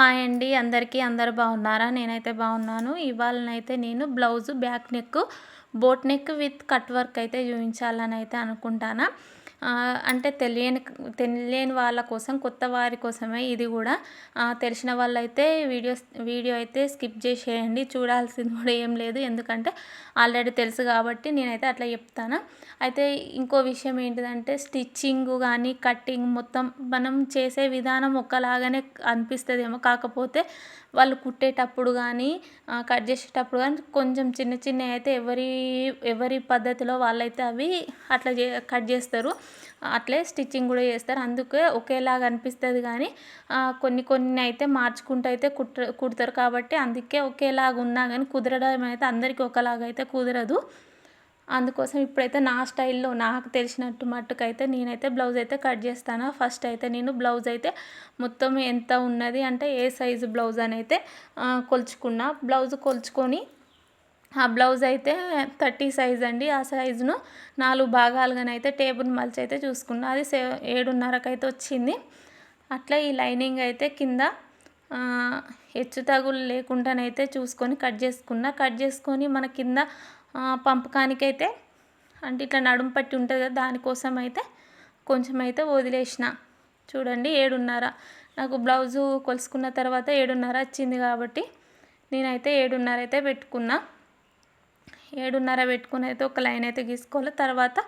Hi అండి. అందరికీ అందరు బాగున్నారా? నేనైతే బాగున్నాను. ఇవాళనైతే నేను blouse back neck boat neck with cut work అయితే చూపించాలని అయితే అనుకుంటాను. అంటే తెలియని తెలియని వాళ్ళ కోసం కొత్త వారి కోసమే ఇది కూడా. తెలిసిన వాళ్ళైతే వీడియో వీడియో అయితే స్కిప్ చేసేయండి. చూడాల్సింది కూడా ఏం లేదు. ఎందుకంటే ఆల్రెడీ తెలుసు కాబట్టి నేనైతే అట్లా చెప్తాను. అయితే ఇంకో విషయం ఏంటిదంటే స్టిచ్చింగ్ కానీ కట్టింగ్ మొత్తం మనం చేసే విధానం ఒకలాగానే అనిపిస్తుందేమో. కాకపోతే వాళ్ళు కుట్టేటప్పుడు కానీ కట్ చేసేటప్పుడు కానీ కొంచెం చిన్న చిన్న అయితే ఎవరి ఎవరి పద్ధతిలో వాళ్ళైతే అవి అట్లా చే కట్ చేస్తారు. అట్లే స్టిచ్చింగ్ కూడా చేస్తారు. అందుకే ఒకేలాగా అనిపిస్తుంది కానీ కొన్ని కొన్ని అయితే మార్చుకుంటూ అయితే కుట్ట కుడతారు కాబట్టి అందుకే ఒకేలాగా ఉన్నా కానీ కుదరడం అయితే అందరికీ ఒకలాగా అయితే కుదరదు. అందుకోసం ఇప్పుడైతే నా స్టైల్లో నాకు తెలిసినట్టు మట్టుకైతే నేనైతే బ్లౌజ్ అయితే కట్ చేస్తాను. ఫస్ట్ అయితే నేను బ్లౌజ్ అయితే మొత్తం ఎంత ఉన్నది అంటే ఏ సైజు బ్లౌజ్ అని అయితే కొలుచుకున్నా. బ్లౌజ్ కొలుచుకొని ఆ బ్లౌజ్ అయితే థర్టీ సైజ్ అండి. ఆ సైజును నాలుగు భాగాలుగానైతే టేబుల్ మలిచి అయితే చూసుకున్నా. అది సే ఏడున్నరకు అయితే వచ్చింది. అట్లా ఈ లైనింగ్ అయితే కింద హెచ్చు తగులు లేకుండానైతే చూసుకొని కట్ చేసుకున్నా. కట్ చేసుకొని మన కింద పంపకానికైతే అంటే ఇట్లా నడుము పట్టి ఉంటుంది కదా దానికోసం అయితే కొంచెం అయితే వదిలేసిన. చూడండి ఏడున్నర. నాకు బ్లౌజు కొలుసుకున్న తర్వాత ఏడున్నర వచ్చింది కాబట్టి నేనైతే ఏడున్నర అయితే పెట్టుకున్నా. ఏడున్నర పెట్టుకుని అయితే ఒక లైన్ అయితే గీసుకోవాలి. తర్వాత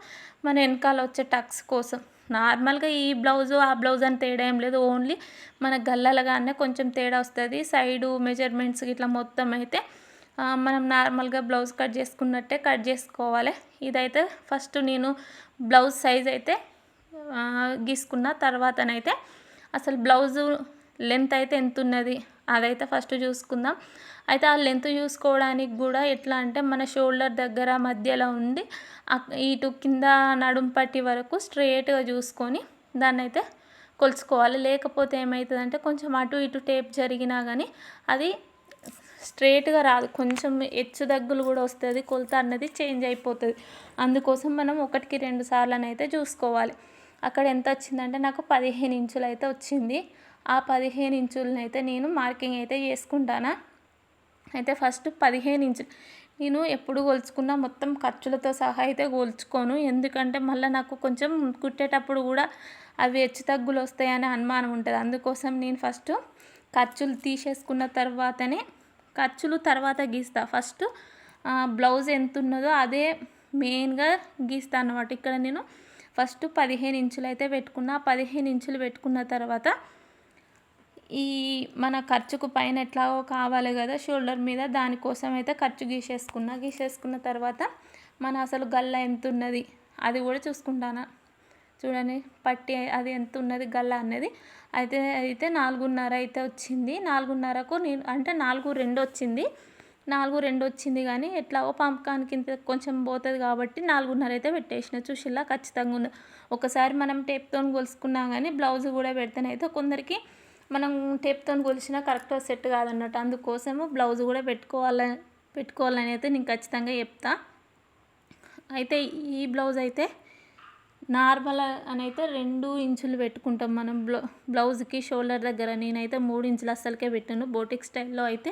మన వెనకాల వచ్చే టక్స్ కోసం. నార్మల్గా ఈ బ్లౌజు ఆ బ్లౌజ్ అని తేడా ఏం లేదు. ఓన్లీ మన గల్లలుగానే కొంచెం తేడా వస్తుంది. సైడు మెజర్మెంట్స్ ఇట్లా మొత్తం అయితే మనం నార్మల్గా బ్లౌజ్ కట్ చేసుకున్నట్టే కట్ చేసుకోవాలి. ఇదైతే ఫస్ట్ నేను బ్లౌజ్ సైజ్ అయితే గీసుకున్న తర్వాతనైతే అసలు బ్లౌజు లెంత్ అయితే ఎంత ఉన్నది అదైతే ఫస్ట్ చూసుకుందాం. అయితే ఆ లెంత్ చూసుకోవడానికి కూడా ఎట్లా అంటే మన షోల్డర్ దగ్గర మధ్యలో ఉండి ఇటు కింద నడుం పట్టి వరకు స్ట్రేట్గా చూసుకొని దాన్ని అయితే కొలుచుకోవాలి. లేకపోతే ఏమవుతుందంటే కొంచెం అటు ఇటు టేప్ జరిగినా కానీ అది స్ట్రేట్గా రాదు. కొంచెం హెచ్చు దగ్గులు కూడా వస్తుంది కొలత అన్నది చేంజ్ అయిపోతుంది. అందుకోసం మనం ఒకటికి రెండు సార్లు అయితే చూసుకోవాలి. అక్కడ ఎంత వచ్చిందంటే నాకు పదిహేను ఇంచులు అయితే వచ్చింది. ఆ పదిహేను ఇంచులను అయితే నేను మార్కింగ్ అయితే చేసుకుంటానా? అయితే ఫస్ట్ పదిహేను ఇంచు. నేను ఎప్పుడు కొలుచుకున్నా మొత్తం ఖర్చులతో సహా అయితే కొలుచుకోను. ఎందుకంటే మళ్ళీ నాకు కొంచెం కుట్టేటప్పుడు కూడా అవి హెచ్చు తగ్గులు వస్తాయని అనుమానం ఉంటుంది. అందుకోసం నేను ఫస్ట్ ఖర్చులు తీసేసుకున్న తర్వాతనే ఖర్చులు తర్వాత గీస్తా. ఫస్ట్ బ్లౌజ్ ఎంత ఉన్నదో అదే మెయిన్గా గీస్తా అన్నమాట. ఇక్కడ నేను ఫస్ట్ పదిహేను ఇంచులు అయితే పెట్టుకున్నా. పదిహేను ఇంచులు పెట్టుకున్న తర్వాత ఈ మన ఖర్చుకు పైన ఎట్లాగో కావాలి కదా షోల్డర్ మీద దానికోసం అయితే ఖర్చు గీసేసుకున్నా. గీసేసుకున్న తర్వాత మన అసలు గల్ల ఎంత ఉన్నది అది కూడా చూసుకుంటాను? చూడండి పట్టి అది ఎంత ఉన్నది గల్ల అనేది అయితే అయితే నాలుగున్నర అయితే వచ్చింది. నాలుగున్నరకు నేను అంటే నాలుగు రెండు వచ్చింది. నాలుగు రెండు వచ్చింది కానీ ఎట్లాగో పంపకానికి ఇంత కొంచెం పోతుంది కాబట్టి నాలుగున్నర అయితే పెట్టేసిన. చూసిలా ఖచ్చితంగా ఉంది. ఒకసారి మనం టేప్తో కొలుసుకున్నా కానీ బ్లౌజ్ కూడా పెడితేనైతే కొందరికి మనం టేప్తో కొలిసినా కరెక్ట్గా సెట్ కాదన్నట్టు. అందుకోసము బ్లౌజ్ కూడా పెట్టుకోవాలని పెట్టుకోవాలని అయితే నేను ఖచ్చితంగా చెప్తా. అయితే ఈ బ్లౌజ్ అయితే నార్మల్ అని అయితే రెండు ఇంచులు పెట్టుకుంటాం మనం. బ్లౌ బ్లౌజ్కి షోల్డర్ దగ్గర నేనైతే మూడు ఇంచులు అస్సలకే పెట్టాను. బోటిక్ స్టైల్లో అయితే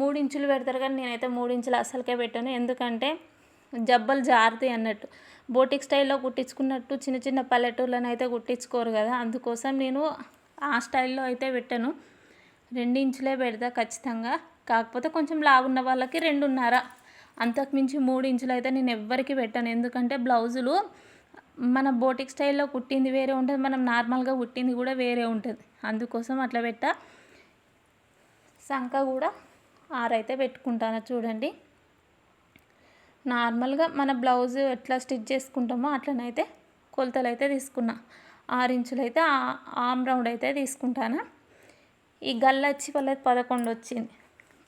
మూడు ఇంచులు పెడతారు కానీ నేనైతే మూడు ఇంచులు అస్సలకే పెట్టాను. ఎందుకంటే జబ్బలు జారుతాయి అన్నట్టు. బోటిక్ స్టైల్లో కుట్టించుకున్నట్టు చిన్న చిన్న పల్లెటూళ్ళని అయితే కుట్టించుకోరు కదా. అందుకోసం నేను ఆ స్టైల్లో అయితే పెట్టాను. రెండు ఇంచులే పెడతా ఖచ్చితంగా. కాకపోతే కొంచెం లావున్న వాళ్ళకి రెండున్నర. అంతకుమించి మూడు ఇంచులు అయితే నేను ఎవ్వరికి పెట్టాను. ఎందుకంటే బ్లౌజులు మన బోటిక్ స్టైల్లో కుట్టింది వేరే ఉంటుంది. మనం నార్మల్గా కుట్టింది కూడా వేరే ఉంటుంది. అందుకోసం అట్లా పెట్టా. సంఖ కూడా ఆరైతే పెట్టుకుంటాను చూడండి. నార్మల్గా మన బ్లౌజ్ ఎట్లా స్టిచ్ చేసుకుంటామో అట్లనైతే కొలతలు అయితే తీసుకున్నా. ఆరు ఇంచులు అయితే ఆమ్ రౌండ్ అయితే తీసుకుంటాను. ఈ గల్ల వచ్చి వాళ్ళది పదకొండు వచ్చింది.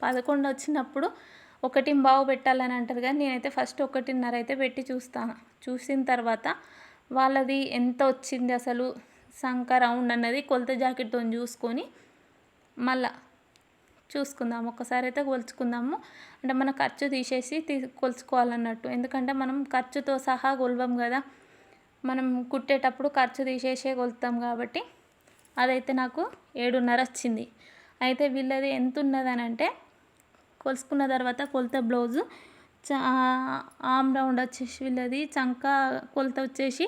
పదకొండు వచ్చినప్పుడు ఒకటి బావు పెట్టాలని అంటారు కానీ నేనైతే ఫస్ట్ ఒకటిన్నర అయితే పెట్టి చూస్తాను. చూసిన తర్వాత వాళ్ళది ఎంత వచ్చింది అసలు? సంక రౌండ్ అన్నది కొలత జాకెట్తో చూసుకొని మళ్ళా చూసుకుందాం ఒకసారి అయితే కొలుచుకుందాము. అంటే మన ఖర్చు తీసేసి తీ కొలుచుకోవాలన్నట్టు. ఎందుకంటే మనం ఖర్చుతో సహా కొలవం కదా. మనం కుట్టేటప్పుడు ఖర్చు తీసేసే కొలుతాం కాబట్టి అదైతే నాకు ఏడున్నర వచ్చింది. అయితే వీళ్ళది ఎంత ఉన్నదని అంటే కొలుసుకున్న తర్వాత కొలత బ్లౌజు ఆమ్ రౌండ్ వచ్చేసి వీళ్ళది చంక కొలత వచ్చేసి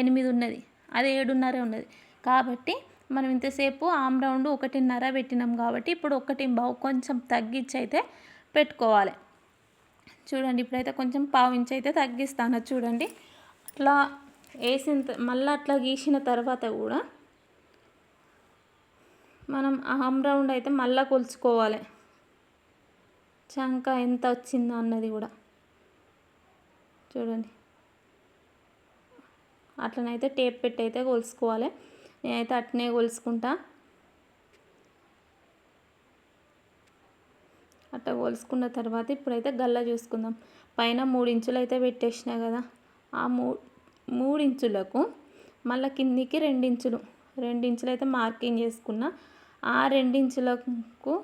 ఎనిమిది ఉన్నది. అది ఏడున్నర ఉన్నది. కాబట్టి మనం ఇంతసేపు ఆమ్ రౌండ్ ఒకటిన్నర పెట్టినాం కాబట్టి ఇప్పుడు ఒకటి బావు కొంచెం తగ్గించి అయితే పెట్టుకోవాలి. చూడండి ఇప్పుడైతే కొంచెం పావు ఇంచ్ అయితే తగ్గిస్తాను. చూడండి అట్లా వేసిన మళ్ళీ అట్లా గీసిన తర్వాత కూడా మనం ఆమ్ రౌండ్ అయితే మళ్ళీ కొలుచుకోవాలి. చంక ఎంత వచ్చిందో అన్నది కూడా. చూడండి. అట్లనైతే టేప్ పెట్టి అయితే కొలుసుకోవాలి నేనైతే అట్నే కొలుసుకుంటా అట్లా కొలుసుకున్న తర్వాత ఇప్పుడైతే గల్ల చూసుకుందాం. పైన మూడు ఇంచులు అయితే పెట్టేసిన కదా. ఆ మూ మూడు ఇంచులకు మళ్ళీ కిందికి రెండించులు. రెండించులు అయితే మార్కింగ్ చేసుకున్న ఆ రెండించులకు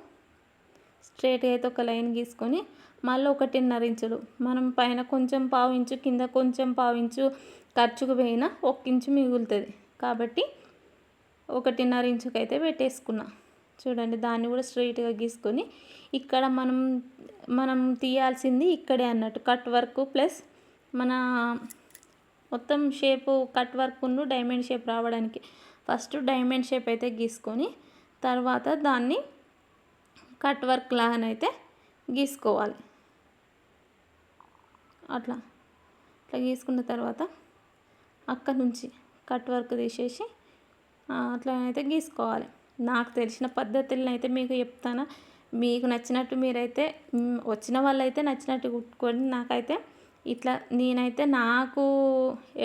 స్ట్రేట్గా అయితే ఒక లైన్ గీసుకొని మళ్ళీ ఒకటిన్నర ఇంచులు. మనం పైన కొంచెం పావు ఇంచు కింద కొంచెం పావు ఇంచు ఖర్చుకు పోయినా ఒక ఇంచు మిగులుతుంది. కాబట్టి ఒకటిన్నర ఇంచుకైతే పెట్టేసుకున్నా. చూడండి దాన్ని కూడా స్ట్రైట్గా గీసుకొని ఇక్కడ మనం మనం తీయాల్సింది ఇక్కడే అన్నట్టు. కట్ వర్క్ ప్లస్ మన మొత్తం shape cut work diamond shape రావడానికి. ఫస్ట్ డైమండ్ షేప్ అయితే గీసుకొని తర్వాత దాన్ని కట్ వర్క్ లాగానైతే గీసుకోవాలి. అట్లా. అట్లా గీసుకున్న తర్వాత అక్కడ నుంచి కట్ వర్క్ తీసేసి అట్లానైతే గీసుకోవాలి. నాకు తెలిసిన పద్ధతులను అయితే మీకు చెప్తాను. మీకు నచ్చినట్టు మీరైతే వచ్చిన వాళ్ళైతే నచ్చినట్టు కుట్టుకొని నాకైతే ఇట్లా నేనైతే నాకు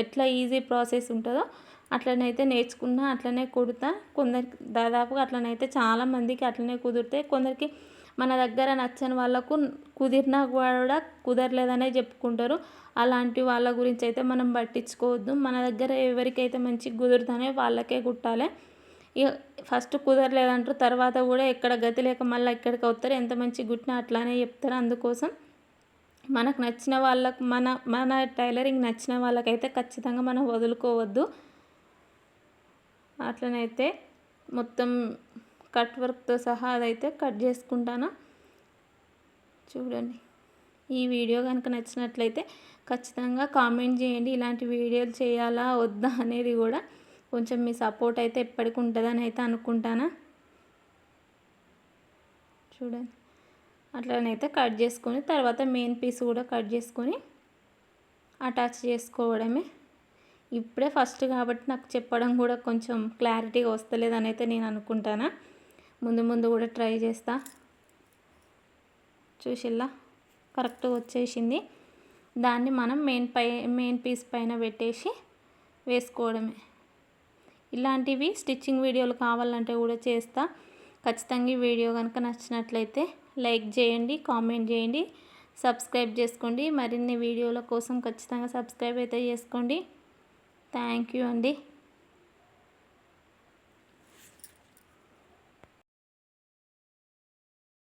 ఎట్లా ఈజీ ప్రాసెస్ ఉంటుందో అట్లనైతే నేర్చుకున్నా అట్లనే కుడతా. కొందరికి దాదాపుగా అట్లనైతే చాలామందికి అట్లనే కుదిరితే కొందరికి మన దగ్గర నచ్చని వాళ్ళకు కుదిరినా కూడా కుదరలేదనే చెప్పుకుంటారు. అలాంటి వాళ్ళ గురించి అయితే మనం పట్టించుకోవద్దు. మన దగ్గర ఎవరికైతే మంచి కుదురుతానే వాళ్ళకే కుట్టాలి. ఇక ఫస్ట్ కుదరలేదంటారు తర్వాత కూడా ఎక్కడ గతి లేక మళ్ళీ ఎక్కడికి వస్తారు ఎంత మంచి గుట్టినా అట్లానే చెప్తారు అందుకోసం. మనకు నచ్చిన వాళ్ళకు మన మన టైలరింగ్ నచ్చిన వాళ్ళకైతే ఖచ్చితంగా మనం వదులుకోవద్దు. అట్లనైతే మొత్తం కట్ వర్క్తో సహా అదైతే కట్ చేసుకుంటాను. చూడండి. ఈ వీడియో కనుక నచ్చినట్లయితే ఖచ్చితంగా కామెంట్ చేయండి. ఇలాంటి వీడియోలు చేయాలా వద్దా అనేది కూడా కొంచెం మీ సపోర్ట్ అయితే ఎప్పటికి ఉంటుందని అయితే అనుకుంటానా. చూడండి. అట్లనైతే కట్ చేసుకొని తర్వాత మెయిన్ పీస్ కూడా కట్ చేసుకొని అటాచ్ చేసుకోవడమే. ఇప్పుడే ఫస్ట్ కాబట్టి నాకు చెప్పడం కూడా కొంచెం క్లారిటీగా వస్తలేదని అయితే నేను అనుకుంటానా. ముందు ముందు కూడా ట్రై చేస్తా. చూసిల్లా? కరెక్ట్గా వచ్చేసింది. దాన్ని మనం మెయిన్ పై మెయిన్ పీస్ పైన పెట్టేసి వేసుకోవడమే. ఇలాంటివి స్టిచ్చింగ్ వీడియోలు కావాలంటే కూడా చేస్తా. ఖచ్చితంగా ఈ వీడియో కనుక నచ్చినట్లయితే లైక్ చేయండి కామెంట్ చేయండి సబ్స్క్రైబ్ చేసుకోండి. మరిన్ని వీడియోల కోసం ఖచ్చితంగా సబ్స్క్రైబ్ అయితే చేసుకోండి. థ్యాంక్ యూ అండి.